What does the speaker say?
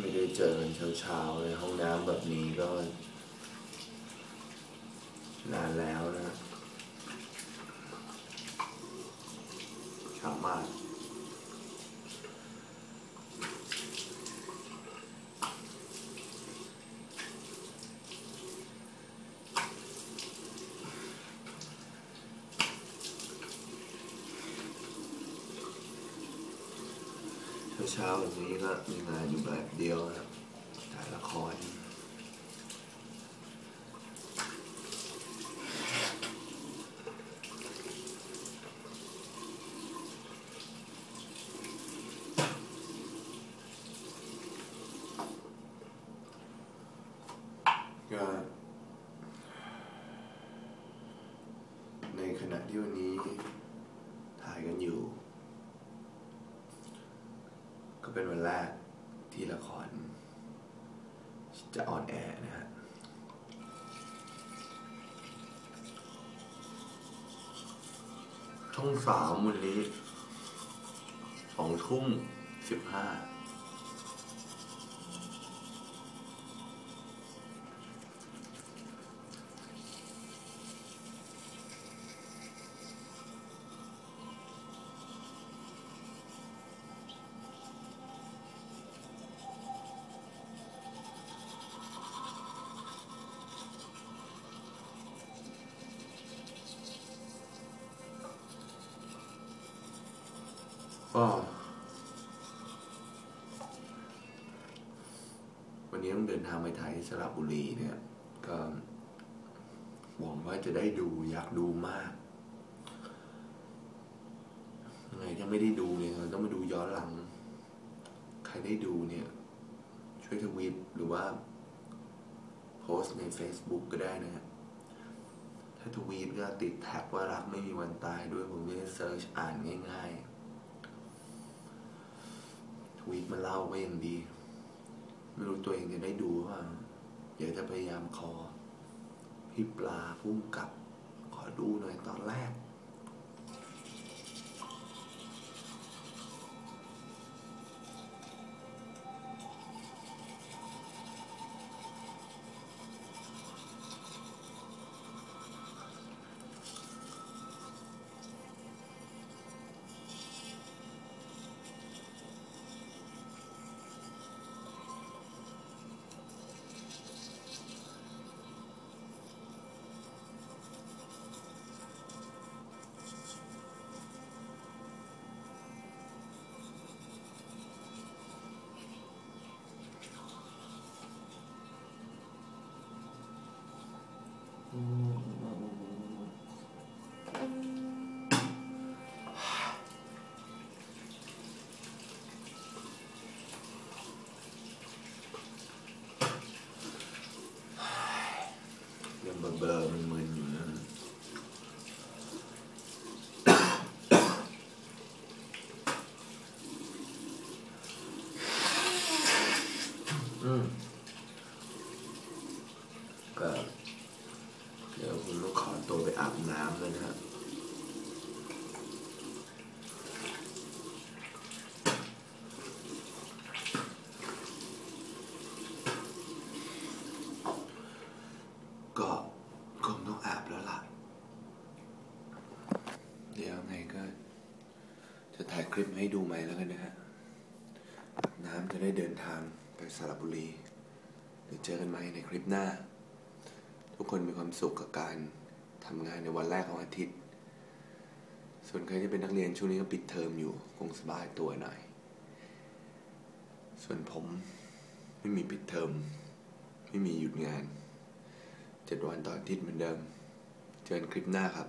ไม่ได้เจอกันเช้าๆในห้องน้ำแบบนี้ก็ นานแล้วนะเช้ามาก เช้าๆแบบนี้ก็มีงานอยู่แบบเดียวนะครับถ่ายละครก็ในขณะที่วันนี้ถ่ายกันอยู่ ก็เป็นวันแรกที่ละคร จะออนแอร์นะฮะช่องสามวันนี้สองทุ่มสิบห้า ก็ วันนี้ต้องเดินทางไปไทยสระบุรีเนี่ย ก็หวังว่าจะได้ดูอยากดูมากยังไงถ้าไม่ได้ดูเนี่ยต้องมาดูย้อนหลัง ใครได้ดูเนี่ย ช่วยทวีตหรือว่า โพสใน Facebook ก็ได้นะฮะถ้าทวีตก็ติดแท็กว่ารักไม่มีวันตายด้วยผมจะเซิร์ชอ่านง่าย ๆ วีดมาเล่าก็ยังดี ไม่รู้ตัวเองจะได้ดูว่าอยากจะพยายามขอ พี่ปลาพุ่มกับ ขอดูหน่อยตอนแรก เบลอๆมึนๆอยู่นะอืมก็เดี๋ยวผมต้องขอตัวไปอาบน้ำเลยนะครับก็ คงต้องอาบแล้วล่ะ เดี๋ยวไงก็ จะถ่ายคลิปให้ดูใหม่แล้วกันนะฮะน้ำจะได้เดินทางไปสระบุรีเดี๋ยวเจอกันใหม่ในคลิปหน้า ทุกคนมีความสุขกับการทำงานในวันแรกของอาทิตย์ ส่วนใครที่เป็นนักเรียนช่วงนี้ก็ปิดเทอมอยู่ คงสบายตัวหน่อย ส่วนผมไม่มีปิดเทอม ไม่มีหยุดงาน เจ็ดวันต่ออาทิตย์เหมือนเดิม เจอกันคลิปหน้าครับ